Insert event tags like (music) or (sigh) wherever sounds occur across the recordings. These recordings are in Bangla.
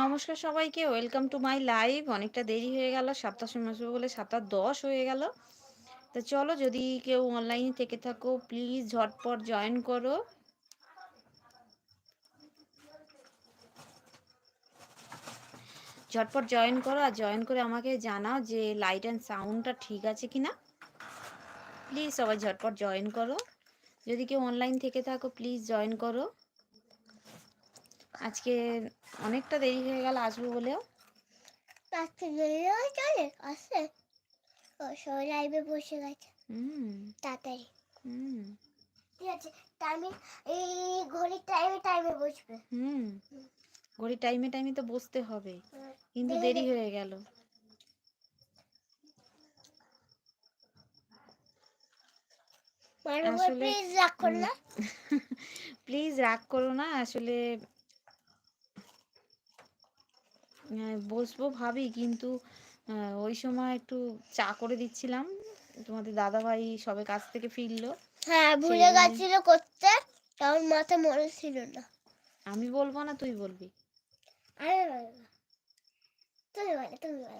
নমস্কার সবাইকে ওয়েলকাম টু মাই লাইভ অনেকটা দেরি হয়ে গেল সাতটার সময় আসবে বলে সাতটা দশ হয়ে গেল। তো চলো, যদি কেউ অনলাইনে থেকে থাকো প্লিজ ঝটপট জয়েন করো। ঝটপট জয়েন করো আর জয়েন করে আমাকে জানাও যে লাইট অ্যান্ড সাউন্ডটা ঠিক আছে কি না। প্লিজ সবাই ঝটপট জয়েন করো। যদি কেউ অনলাইন থেকে থাকো প্লিজ জয়েন করো। আজকে অনেকটা দেরি হয়ে গেল আসব বলেও। আজকে দেরি হয়ে চলে সবাই লাইভে বসে গেছে। হুম। তাড়াতাড়ি। হুম। ঠিক আছে টাইমে এই ঘড়ির টাইমে টাইমে বসবে। হুম। ঘড়ি টাইমে টাইমে তো বসতে হবে। কিন্তু দেরি হয়ে গেল। প্লিজ রাগ করো না। প্লিজ (laughs) রাগ করো আসলে বসবো ভাবি কিন্তু ওই সময় একটু চা করে দিচ্ছিলাম। তোমাদের দাদা ভাই সবে কাজ থেকে ফিরলো। হ্যাঁ ভুলে গেছিল করতে কারণ মাথা মনে ছিল না। আমি বলব না তুই বলবি।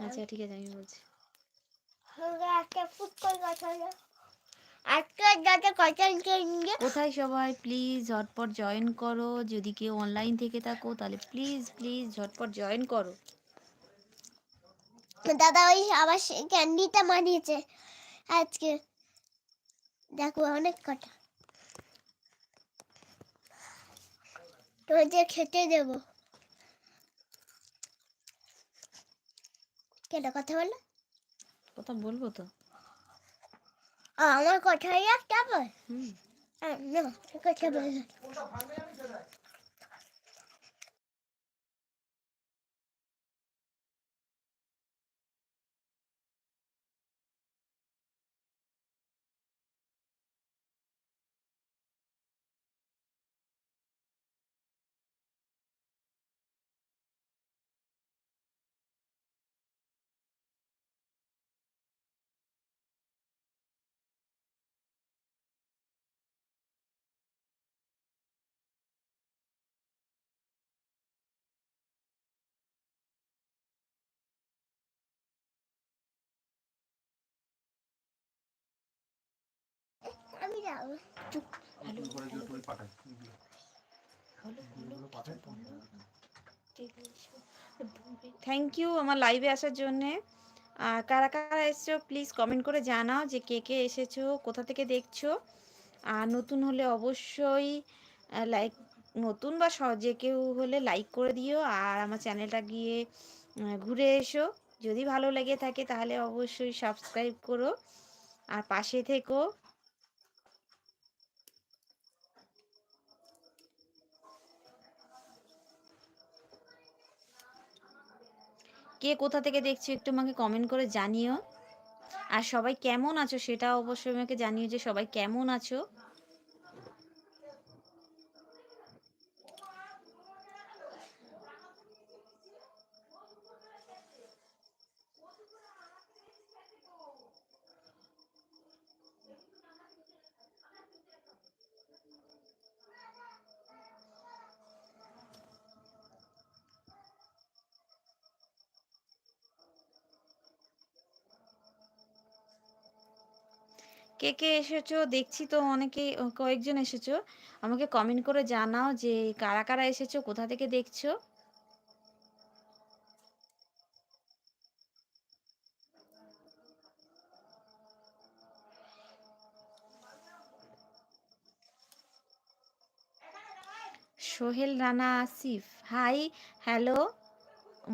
আচ্ছা ঠিক আছে আমি বলছি। একটা ফুট করে কথা কোথায় সবাই? প্লিজ ঝটপট জয়েন করো। যদি কেউ অনলাইন থেকে থাকো তাহলে প্লিজ প্লিজ ঝটপট জয়েন করো। দাদা ওই আবার ক্যান্ডিটা মানিয়েছে আজকে। দেখো অনেক কটা। তোমাদের খেতে দেবো। কেন কথা বলো? কথা বলব তো? আমার কথা একটা বল। না কথা বলো। থ্যাংক ইউ আমার লাইভে আসার জন্যে। কারা কারা এসছো প্লিজ কমেন্ট করে জানাও যে কে কে এসেছ, কোথা থেকে দেখছ। আর নতুন হলে অবশ্যই লাইক নতুন বা স- যে কেউ হলে লাইক করে দিও। আর আমার চ্যানেলটা গিয়ে ঘুরে এসো। যদি ভালো লেগে থাকে তাহলে অবশ্যই সাবস্ক্রাইব করো। আর পাশে থেকো। কে কোথা থেকে দেখছ একটু আমাকে কমেন্ট করে জানিও। আর সবাই কেমন আছো সেটা অবশ্যই আমাকে জানিও যে সবাই কেমন আছো। কে কে এসেছ? দেখছি তো অনেকে কয়েকজন এসেছ। আমাকে কমেন্ট করে জানাও যে কারা কারা এসেছ, কোথা থেকে দেখছ? সোহেল রানা আসিফ হাই হ্যালো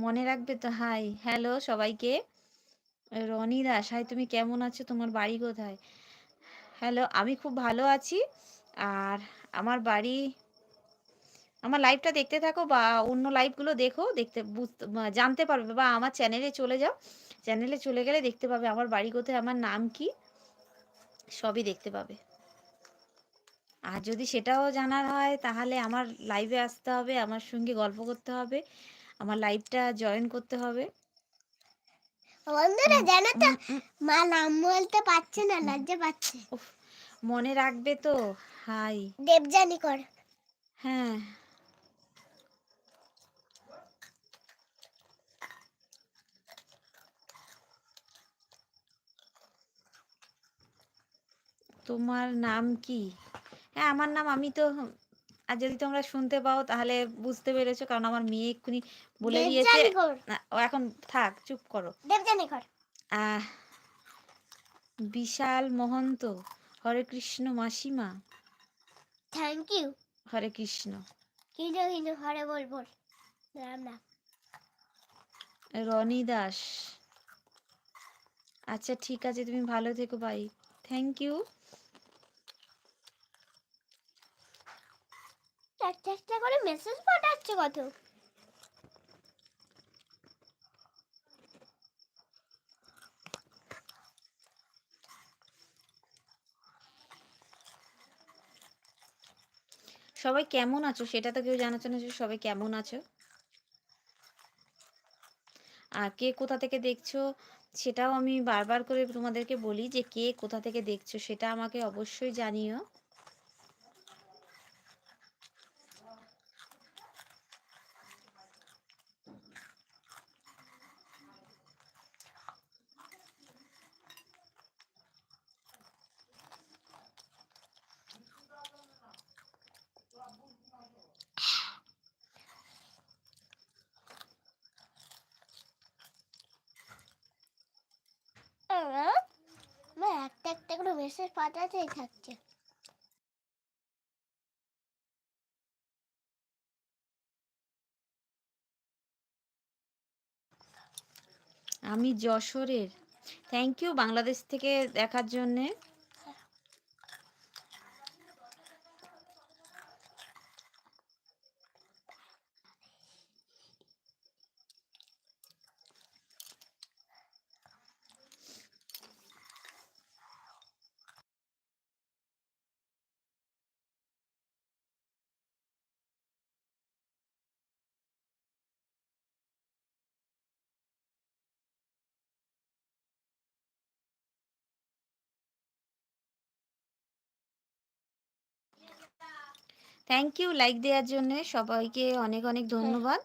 মনে রাখবে তো হাই হ্যালো সবাইকে। রনি দাস হাই তুমি কেমন আছো? তোমার বাড়ি কোথায়? হ্যালো, আমি খুব ভালো আছি। আর আমার বাড়ি, আমার লাইভটা দেখতে থাকো বা অন্য লাইভগুলো দেখো, দেখতে বুঝতে জানতে পারবে বা আমার চ্যানেলে চলে যাও। চ্যানেলে চলে গেলে দেখতে পাবে আমার বাড়ি কোথায়, আমার নাম কি, সবই দেখতে পাবে। আর যদি সেটাও জানার হয়, তাহলে আমার লাইভে আসতে হবে, আমার সঙ্গে গল্প করতে হবে, আমার লাইভটা জয়েন করতে হবে। বন্ধুরা জানো তো মা নাম বলতে পারছে না লজ্জা পাচ্ছে। মনে রাখবে তো হাই। দেবজানি কর। হ্যাঁ। তোমার নাম কি? হ্যাঁ আমার নাম আমি তো আর যদি তোমরা শুনতে পাও তাহলে বুঝতে পেরেছ কারণ আমার মেয়ে এক্ষুনি বলে দিয়েছে। ও এখন থাক চুপ করো। বিশাল মহন্ত হরে কৃষ্ণ মাসিমা। Thank you Hare Krishna. কিন্তু কিন্তু হরে বল বল। রাম রাম। রনি দাস। আচ্ছা ঠিক আছে তুমি ভালো থেকো ভাই থ্যাংক ইউ একটা একটা করে মেসেজ পাঠাচ্ছে কত সবাই কেমন আছো? সেটা তো কেউ জানাচ্ছে না যে সবাই কেমন আছো। আর কে কোথা থেকে দেখছ? সেটাও আমি বারবার করে তোমাদেরকে বলি যে কে কোথা থেকে দেখছ সেটা আমাকে অবশ্যই জানিও আহ, না একটা একটা করে পাতাতেই থাকছে। আমি যশোরের। থ্যাংক ইউ বাংলাদেশ থেকে দেখার জন্যে। থ্যাংক ইউ লাইক দেওয়ার জন্য সবাইকে অনেক অনেক ধন্যবাদ।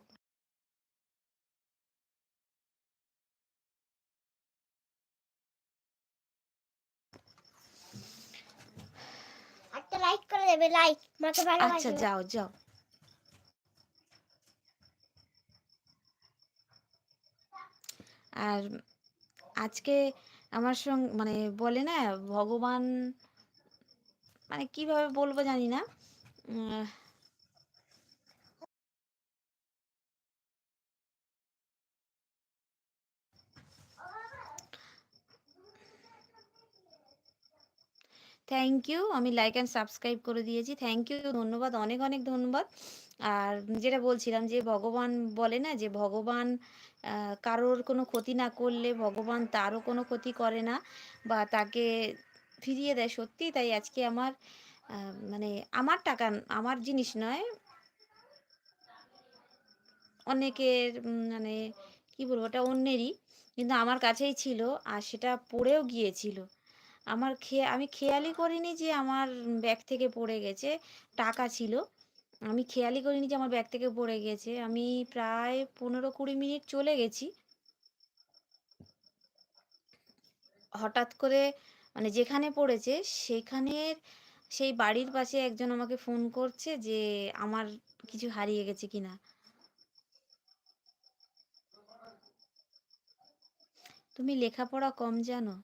লাইক করে দেবে লাইক মাকে আচ্ছা যাও যাও। আর আজকে আমার সঙ্গে মানে বলে না ভগবান মানে কীভাবে বলব জানি না। থ্যাংক ইউ আমি লাইক অ্যান্ড সাবস্ক্রাইব করে দিয়েছি। থ্যাংক ইউ ধন্যবাদ। অনেক অনেক ধন্যবাদ। আর যেটা বলছিলাম যে ভগবান বলে না যে ভগবান কারোর কোনো ক্ষতি না করলে ভগবান তারও কোনো ক্ষতি করে না বা তাকে ফিরিয়ে দেয় সত্যি তাই আজকে আমার মানে আমার টাকা, আমার জিনিস নয়। অনেকের মানে কি বলব, ওটা অন্যেরই। কিন্তু আমার কাছেই ছিল আর সেটা পড়েও গিয়েছিল। আমার খেয়ে আমি খেয়ালই করিনি যে আমার ব্যাগ থেকে পড়ে গেছে, টাকা ছিল। আমি খেয়ালই করিনি যে আমার ব্যাগ থেকে পড়ে গেছে। আমি প্রায় পনেরো কুড়ি মিনিট চলে গেছি। হঠাৎ করে মানে যেখানে পড়েছে, সেখানের সেই বাড়ির পাশে একজন আমাকে ফোন করছে যে, আমার কিছু হারিয়ে গেছে কিনা? তুমি লেখাপড়া কম জানো।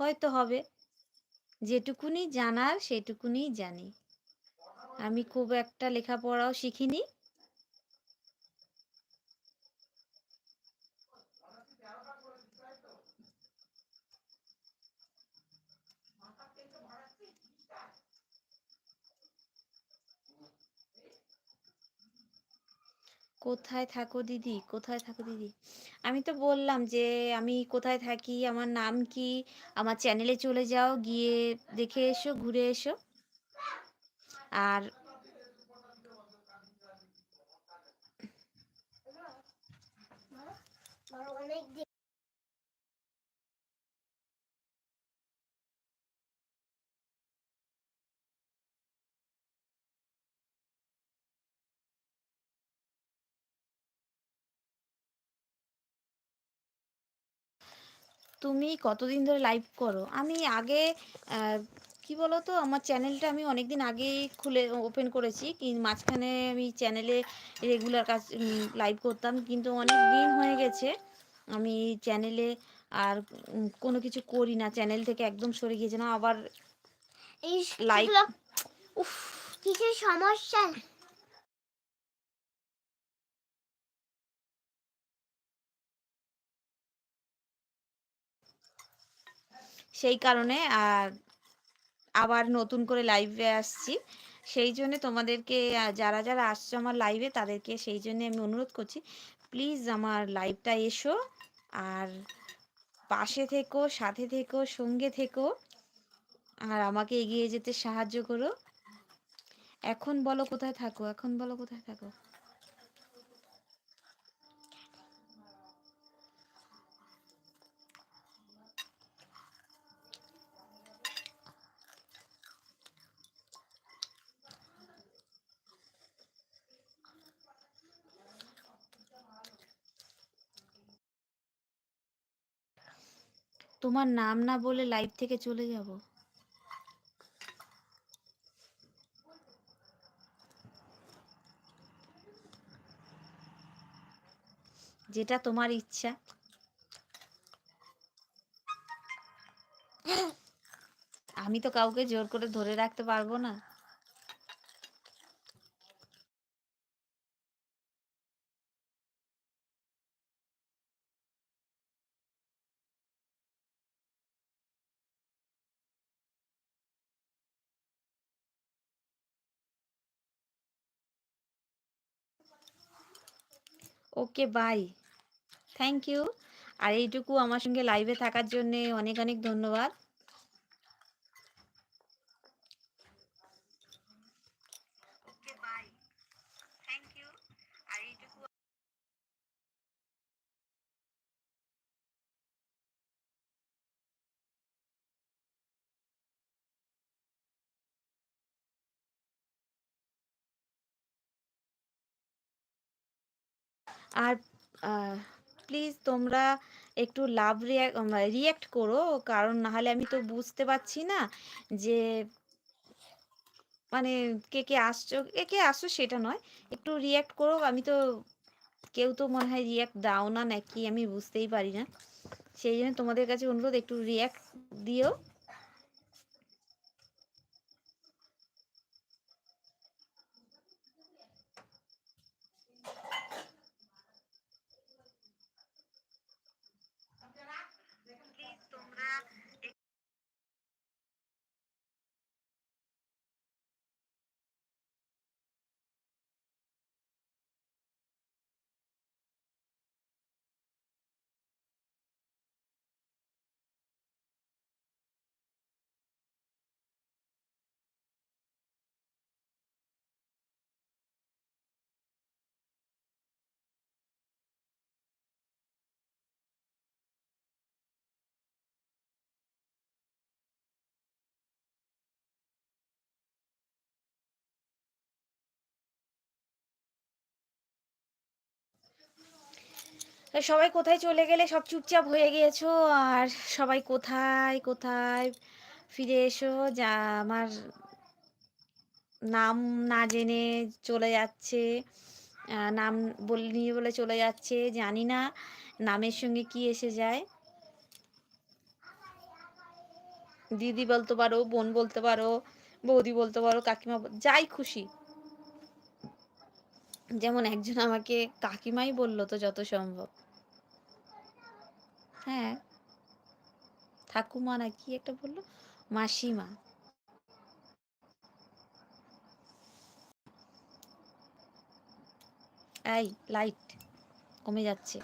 হয়তো হবে। যেটুকুনি জানার সেটুকুনি জানি। আমি খুব একটা লেখাপড়াও শিখিনি। কোথায় থাকো দিদি? কোথায় থাকো দিদি? আমি তো বললাম যে, আমি কোথায় থাকি? আমার নাম কি? আমার চ্যানেলে চলে যাও, গিয়ে দেখে এসো, ঘুরে এসো। আর তুমি কতদিন ধরে লাইভ করো? আমি আগে কি বলো তো আমার চ্যানেলটা আমি অনেক দিন আগেই খুলে ওপেন করেছি। মাঝখানে আমি চ্যানেলে রেগুলার কাজ লাইভ করতাম। কিন্তু অনেক দিন হয়ে গেছে। আমি চ্যানেলে আর কোনো কিছু করি না। চ্যানেল থেকে একদম সরে গিয়েছিলাম আবার এই Like- সেগুলো উফ। কিছু সমস্যা? সেই কারণে আবার নতুন করে লাইভে আসছি। সেই জন্য তোমাদেরকে যারা যারা আসছো আমার লাইভে তাদেরকে সেই জন্য আমি অনুরোধ করছি প্লিজ আমার লাইভটা এসো আর পাশে থেকো, সাথে থেকো, সঙ্গে থেকো আর আমাকে এগিয়ে যেতে সাহায্য করো। এখন বলো কোথায় থাকো, এখন বলো কোথায় থাকো। তোমার নাম না বলে লাইভ থেকে চলে যাব? যেটা তোমার ইচ্ছা। আমি তো কাউকে জোর করে ধরে রাখতে পারব না। Okay bye. Thank you. আর এইটুকু আমার সঙ্গে লাইভে থাকার জন্যে অনেক অনেক ধন্যবাদ। আর প্লিজ তোমরা একটু লাভ রিয়াক্ট করো, কারণ না হলে আমি তো বুঝতে পারছি না যে মানে কে কে আসছো, কে কে আসছো সেটা নয়। একটু রিয়াক্ট করো, আমি তো, কেউ তো মনে হয় রিয়াক্ট দাও না নাকি আমি বুঝতেই পারি না। সেই জন্য তোমাদের কাছে অনুরোধ, একটু রিয়াক্ট দিও। সবাই কোথায় চলে গেলে সব চুপচাপ হয়ে গিয়েছো? আর সবাই কোথায় কোথায় ফিরে এসো? যা, আমার নাম না জেনে চলে যাচ্ছে নাম নাম নিয়ে বলে চলে যাচ্ছে, জানি না নামের সঙ্গে কি এসে যায়। দিদি বলতে পারো, বোন বলতে পারো, বৌদি বলতে পারো, কাকিমা যাই খুশি। যেমন একজন আমাকে, কাকিমাই বলল তো যত সম্ভব। হ্যাঁ। ঠাকুমা না কি একটা বলল? মাসিমা। এই লাইট কমে যাচ্ছে।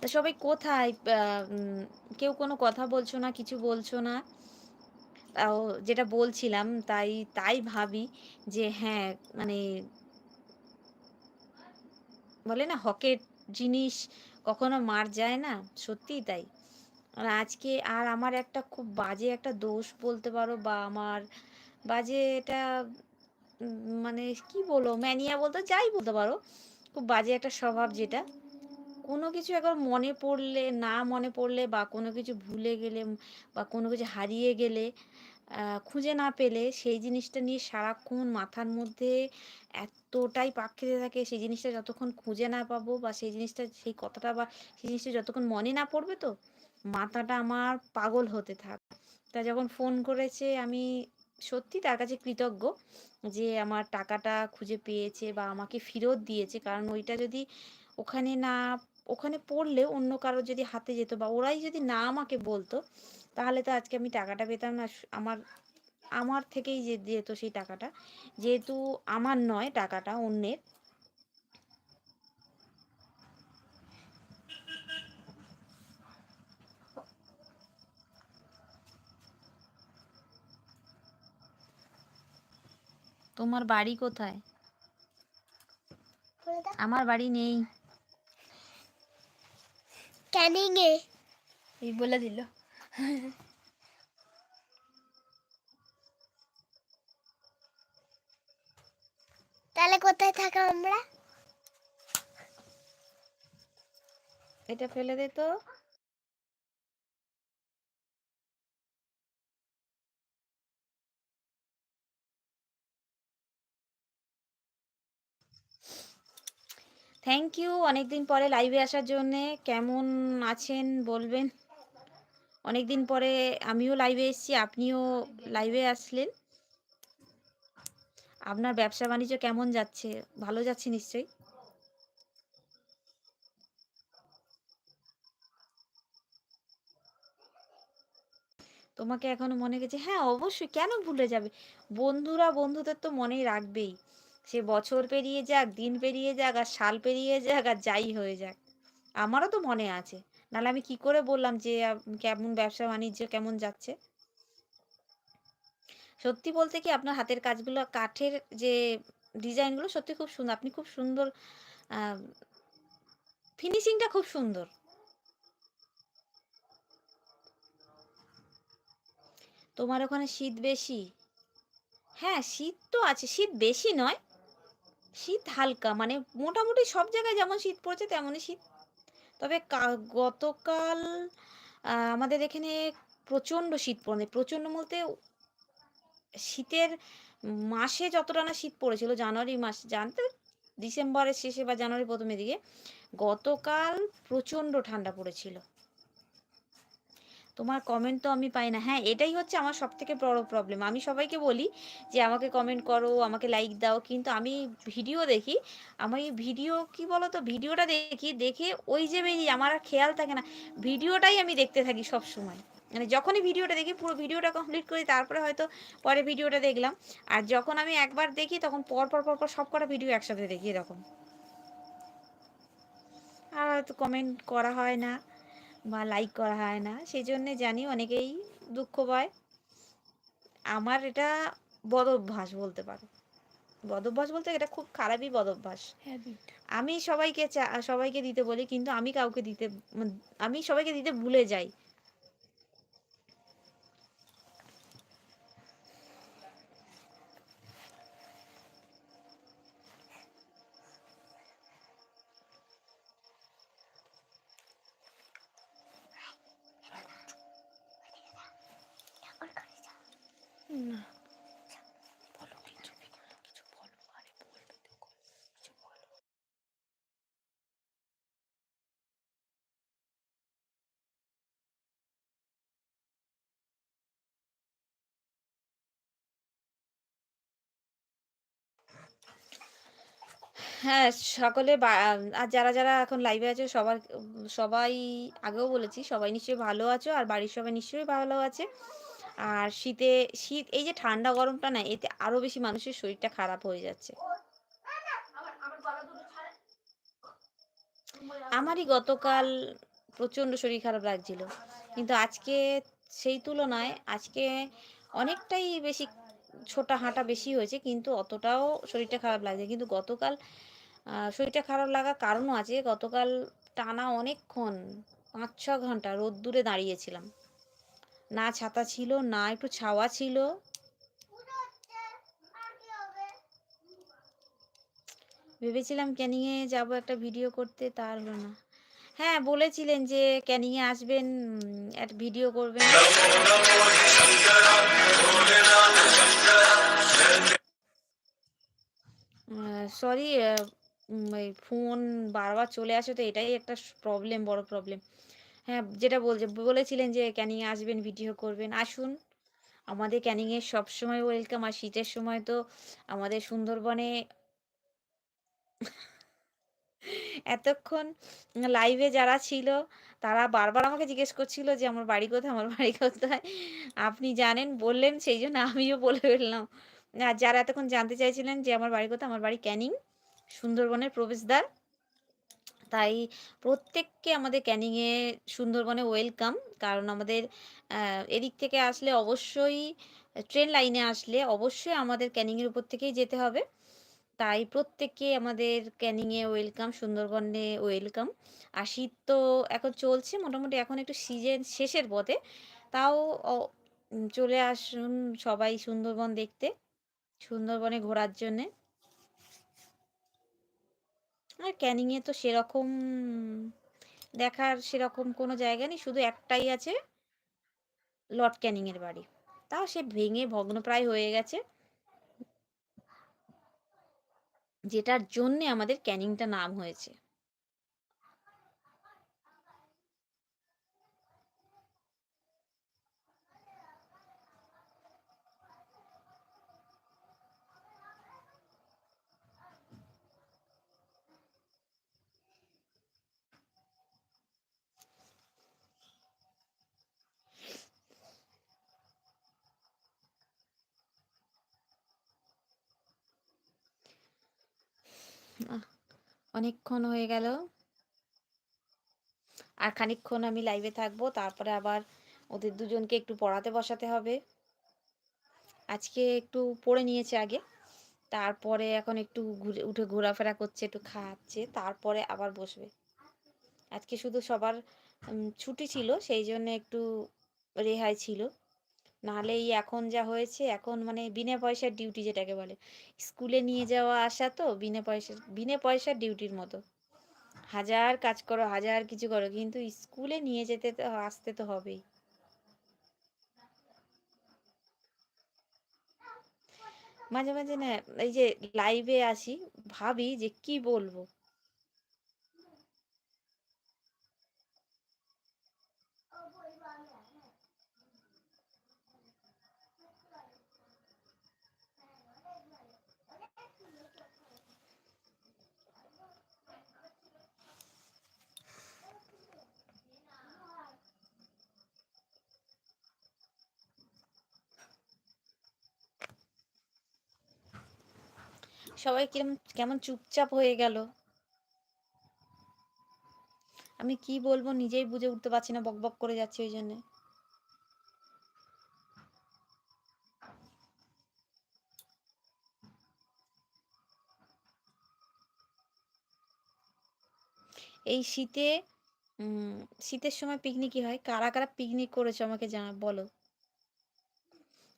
তা সবাই কোথায়? কেউ কোনো কথা বলছো না, কিছু বলছো না? তাও যেটা বলছিলাম, তাই তাই ভাবি যে হ্যাঁ মানে বলে না, হকের জিনিস কখনো মার যায় না, সত্যিই তাই। আর আজকে আর আমার একটা খুব বাজে একটা দোষ বলতে পারো, বা আমার বাজে এটা মানে কি বলব ম্যানিয়া বলতে যাই বলতে পারো, খুব বাজে একটা স্বভাব যেটা। কোনো কিছু একবার মনে পড়লে, না মনে পড়লে বা কোনো কিছু ভুলে গেলে বা কোনো কিছু হারিয়ে গেলে খুঁজে না পেলে সেই জিনিসটা নিয়ে সারাক্ষণ মাথার মধ্যে এতটাই পাক খেতে থাকে, সেই জিনিসটা যতক্ষণ খুঁজে না পাবো বা সেই জিনিসটা, সেই কথাটা বা সেই জিনিসটা যতক্ষণ মনে না পড়বে তো মাথাটা আমার পাগল হতে থাক। তা যখন ফোন করেছে আমি সত্যি তার কাছে কৃতজ্ঞ যে আমার টাকাটা খুঁজে পেয়েছে বা আমাকে ফেরত দিয়েছে। কারণ ওইটা যদি ওখানে না ওখানে পড়লে অন্য কারোর যদি হাতে যেত বা ওরাই যদি না আমাকে বলতো তাহলে তো আজকে আমি টাকাটা পেতাম না। আমার আমার থেকেই যে যেত সেই টাকাটা। যেহেতু আমার নয় টাকাটা অন্যের। তোমার বাড়ি কোথায়? আমার বাড়ি নেই। ক্যানিং এ এই বলে দিল। তাহলে কোথায় থাকা আমরা? এটা ফেলে দে তো। থ্যাংক ইউ অনেকদিন পরে লাইভে আসার জন্যে কেমন আছেন বলবেন? অনেকদিন পরে আমিও লাইভে এসেছি, আপনিও লাইভে আসলেন। আপনার ব্যবসা বাণিজ্য কেমন যাচ্ছে? ভালো যাচ্ছে নিশ্চয়ই? তোমাকে এখনও মনে গেছে? হ্যাঁ অবশ্যই। কেন ভুলে যাবে? বন্ধুরা বন্ধুদের তো মনেই রাখবেই। সে বছর পেরিয়ে যাক, দিন পেরিয়ে যাক, আর সাল পেরিয়ে যাক, আর যাই হয়ে যাক। আমারও তো মনে আছে। নাহলে আমি কি করে বললাম যে কেমন ব্যবসা বাণিজ্য কেমন যাচ্ছে? সত্যি বলতে কি আপনার হাতের কাজগুলো, কাঠের যে ডিজাইনগুলো সত্যি খুব সুন্দর। আপনি খুব সুন্দর ফিনিশিংটা খুব সুন্দর। তোমার ওখানে শীত বেশি? হ্যাঁ শীত তো আছে। শীত বেশি নয় শীত হালকা মানে মোটামুটি সব জায়গায় যেমন শীত পড়েছে তেমনই শীত। তবে গতকাল আমাদের এখানে প্রচণ্ড শীত পড়ে প্রচণ্ড বলতে শীতের মাসে যতটা না শীত পড়েছিল, জানুয়ারি মাস, জানতে ডিসেম্বরের শেষে বা জানুয়ারি প্রথমের দিকে, গতকাল প্রচণ্ড ঠান্ডা পড়েছিল। তোমার কমেন্ট তো আমি পাই না। হ্যাঁ এটাই হচ্ছে আমার সব থেকে বড় প্রবলেম আমি সবাইকে বলি যে, আমাকে কমেন্ট করো, আমাকে লাইক দাও। কিন্তু আমি ভিডিও দেখি, আমি ভিডিও কি বলো তো ভিডিওটা দেখি, দেখে ওই যে বেরিয়ে আমার আর খেয়াল থাকে না। ভিডিওটাই আমি দেখতে থাকি সব সময় মানে যখনই ভিডিওটা দেখি, পুরো ভিডিওটা কমপ্লিট করি, তারপরে হয়তো পরে ভিডিওটা দেখলাম। আর যখন আমি একবার দেখি, তখন পর পর পর পর সব কটা ভিডিও একসাথে দেখি এরকম। আর হয়তো কমেন্ট করা হয় না। বা লাইক করা হয় না। সেই জন্যে জানি অনেকেই দুঃখ পায়। আমার এটা বদ অভ্যাস বলতে পারো। বদ অভ্যাস বলতে এটা খুব খারাপই বদ অভ্যাস। আমি সবাইকে চা- সবাইকে দিতে বলি কিন্তু আমি কাউকে দিতে আমি সবাইকে দিতে ভুলে যাই। হ্যাঁ সকলে আর যারা যারা এখন লাইভে আছে সবার, সবাই আগেও বলেছি সবাই নিশ্চয়ই ভালো আছো আর বাড়ির সবাই নিশ্চয়ই ভালো আছে। আর শীতে, শীত, এই যে ঠান্ডা গরমটা না, এতে আরও বেশি মানুষের শরীরটা খারাপ হয়ে যাচ্ছে। আমারই গতকাল প্রচণ্ড শরীর খারাপ লাগছিল। কিন্তু আজকে সেই তুলনায়, আজকে অনেকটাই বেশি ছোটা হাঁটা বেশি হয়েছে, কিন্তু অতটাও শরীরটা খারাপ লাগছে। কিন্তু গতকাল শরীরটা খারাপ লাগার কারণও আছে। গতকাল টানা অনেকক্ষণ পাঁচ ছ ঘণ্টা রোদ্দুরে দাঁড়িয়েছিলাম। না ছাতা ছিল, না একটু ছাওয়া ছিল। ভেবেছিলাম ক্যানিংয়ে যাব একটা ভিডিও করতে তার হলো না। হ্যাঁ বলেছিলেন যে ক্যানিংয়ে আসবেন একটা ভিডিও করবেন। সরি ফোন বারবার চলে আসে তো, এটাই একটা প্রবলেম বড় প্রবলেম হ্যাঁ যেটা বলছে, বলেছিলেন যে ক্যানিংয়ে আসবেন ভিডিও করবেন। আসুন, আমাদের ক্যানিংয়ে সবসময় ওয়েলকাম আর শীতের সময় তো আমাদের সুন্দরবনে এতক্ষণ লাইভে যারা ছিল, তারা বারবার আমাকে জিজ্ঞেস করছিল যে, আমার বাড়ি কোথায়? আমার বাড়ি কোথায়? আপনি জানেন, বললেন সেই জন্য আমিও বলে ফেললাম। আর যারা এতক্ষণ জানতে চাইছিলেন যে, আমার বাড়ি কোথায়? আমার বাড়ি ক্যানিং, সুন্দরবনের প্রবেশদ্বার। তাই প্রত্যেককে আমাদের ক্যানিংয়ে সুন্দরবনে ওয়েলকাম কারণ আমাদের এদিক থেকে আসলে অবশ্যই ট্রেন লাইনে আসলে অবশ্যই আমাদের ক্যানিংয়ের উপর থেকেই যেতে হবে। তাই প্রত্যেককে আমাদের ক্যানিংয়ে ওয়েলকাম, সুন্দরবনে ওয়েলকাম। আর শীত তো এখন চলছে মোটামুটি এখন একটু সিজন শেষের পথে। তাও চলে আসুন সবাই সুন্দরবন দেখতে, সুন্দরবনে ঘোরার জন্যে। আর ক্যানিংয়ে তো সেরকম দেখার সেরকম কোনো জায়গা নেই, শুধু একটাই আছে, লর্ড ক্যানিংয়ের বাড়ি। তাও সে ভেঙে ভগ্নপ্রায় হয়ে গেছে। যেটার জন্যে আমাদের ক্যানিংটা নাম হয়েছে। অনেকক্ষণ হয়ে গেল। আর খানিকক্ষণ আমি লাইভে থাকব, তারপরে আবার ওদের দুজনকে একটু পড়াতে বসাতে হবে। আজকে একটু পড়ে নিয়েছে আগে, তারপরে এখন একটু ঘুরে, উঠে ঘোরাফেরা করছে, একটু খাচ্ছে, তারপরে আবার বসবে। আজকে শুধু সবার ছুটি ছিল, সেই জন্য একটু রেহাই ছিল। নাহলে এই এখন যা হয়েছে এখন মানে বিনা পয়সার ডিউটি যেটাকে বলে। স্কুলে নিয়ে যাওয়া আসা তো বিনা পয়সা বিনা পয়সার ডিউটির মতো। হাজার কাজ করো হাজার কিছু করো কিন্তু স্কুলে নিয়ে যেতে তো আসতে তো হবেই। মাঝে মাঝে না এই যে লাইভে আসি ভাবি যে কি বলব? সবাই কিরম, কেমন চুপচাপ হয়ে গেল। আমি কি বলব নিজেই বুঝে উঠতে পারছি না, বক বক করে যাচ্ছি ওই জন্য। এই শীতে শীতের সময় পিকনিকই হয়। কারা কারা পিকনিক করেছ আমাকে জানা, বলো।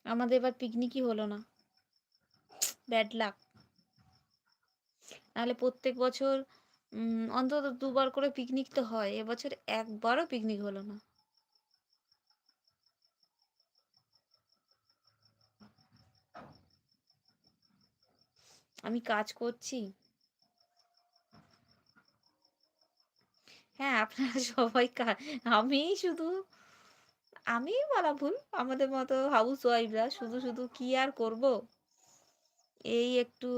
আমাদের এবার পিকনিকই হলো না। ব্যাড লাক নাহলে প্রত্যেক বছর অন্তত দুবার করে পিকনিক তো হয়, এবছর একবারও পিকনিক হলো না। আমি কাজ করছি। হ্যাঁ আপনারা (laughs) সবাই আমি শুধু, আমি বলা ভুল আমাদের মতো হাউস ওয়াইফরা শুধু শুধু কি আর করব? এই একটু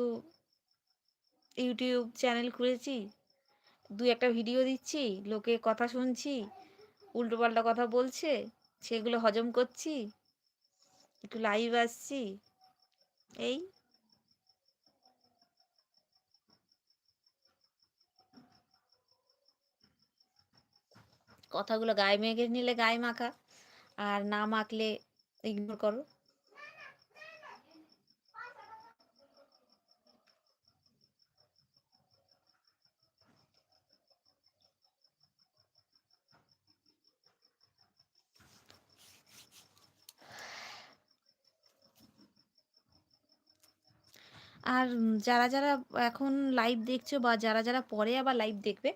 ইউটিউব চ্যানেল খুলেছি। দু একটা ভিডিও দিচ্ছি, লোকে কথা শুনছি উল্টোপাল্টা কথা বলছে, সেগুলো হজম করছি, একটু লাইভ আসছি। এই। কথাগুলো গায়ে মেখে নিলে গায়ে মাখা, আর না মাখলে ইগনোর করো। আর যারা, যারা এখন লাইভ দেখছ বা যারা, যারা পরে আবার লাইভ দেখবে,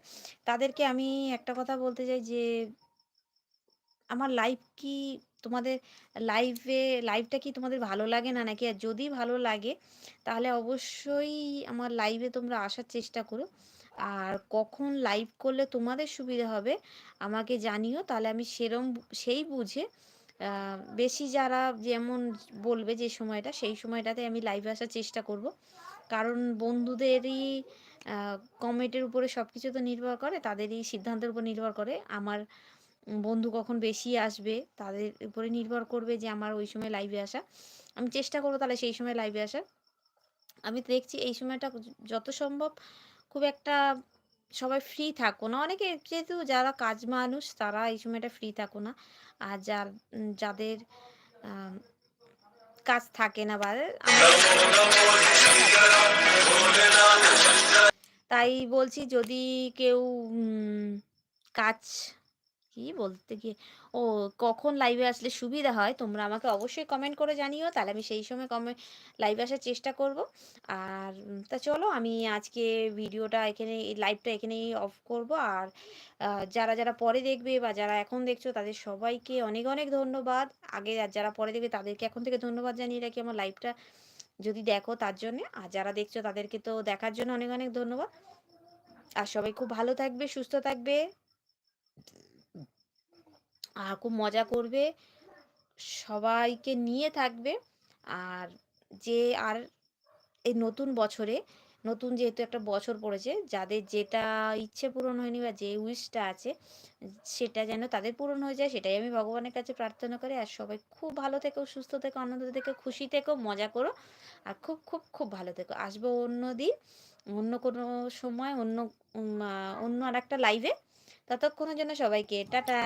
তাদেরকে আমি একটা কথা বলতে চাই যে আমার লাইভ কি তোমাদের লাইভে লাইভটা কি তোমাদের ভালো লাগে না নাকি? আর যদি ভালো লাগে তাহলে অবশ্যই আমার লাইভে তোমরা আসার চেষ্টা করো। আর কখন লাইভ করলে তোমাদের সুবিধা হবে আমাকে জানিও। তাহলে আমি সেরম সেই বুঝে বেশি যারা যেমন বলবে যে সময়টা, সেই সময়টাতে আমি লাইভে আসার চেষ্টা করব। কারণ বন্ধুদেরই কমেন্টের উপরে সব কিছু তো নির্ভর করে। তাদেরই সিদ্ধান্তের উপর নির্ভর করে। আমার বন্ধু কখন বেশি আসবে তাদের উপরে নির্ভর করবে যে আমার ওই সময় লাইভে আসা। আমি চেষ্টা করব তাহলে সেই সময় লাইভে আসার। আমি দেখছি এই সময়টা যত সম্ভব খুব একটা সবাই ফ্রি থাকো না। অনেকে যেহেতু যারা কাজ মানুষ, তারা এই সময়টা ফ্রি থাকো না। আর যার যাদের কাজ থাকে না বা তাই বলছি যদি কেউ কাজ কি বলতে গিয়ে ও কখন লাইভে আসলে সুবিধা হয় তোমরা আমাকে অবশ্যই কমেন্ট করে জানিও। তাহলে আমি সেই সময় কমে লাইভে আসার চেষ্টা করব। আর তা চলো আমি আজকে ভিডিওটা এখানে লাইভটা এখানেই অফ করব। আর যারা, যারা পরে দেখবে বা যারা এখন দেখছ তাদের সবাইকে অনেক, অনেক ধন্যবাদ। আগে আর যারা পরে দেখবে তাদেরকে এখন থেকে ধন্যবাদ জানিয়ে রাখি আমার লাইভটা যদি দেখো তার জন্যে। আর যারা দেখছ তাদেরকে তো দেখার জন্য অনেক, অনেক ধন্যবাদ। আর সবাই খুব ভালো থাকবে, সুস্থ থাকবে। আর খুব মজা করবে। সবাইকে নিয়ে থাকবে। আর যে আর এই নতুন বছরে নতুন যেহেতু একটা বছর পড়েছে, যাদের যেটা ইচ্ছে পূরণ হয়নি বা যে উইশটা আছে সেটা যেন তাদের পূরণ হয়ে যায় সেটাই আমি ভগবানের কাছে প্রার্থনা করি। আর সবাই খুব ভালো থেকো, সুস্থ থেকো, আনন্দ থেকো, খুশি থেকো, মজা করো। আর খুব, খুব, খুব ভালো থেকো। আসব অন্য দিন অন্য কোনো সময় অন্য অন্য আর একটা লাইভে। ততক্ষণের জন্য সবাইকে টাটা।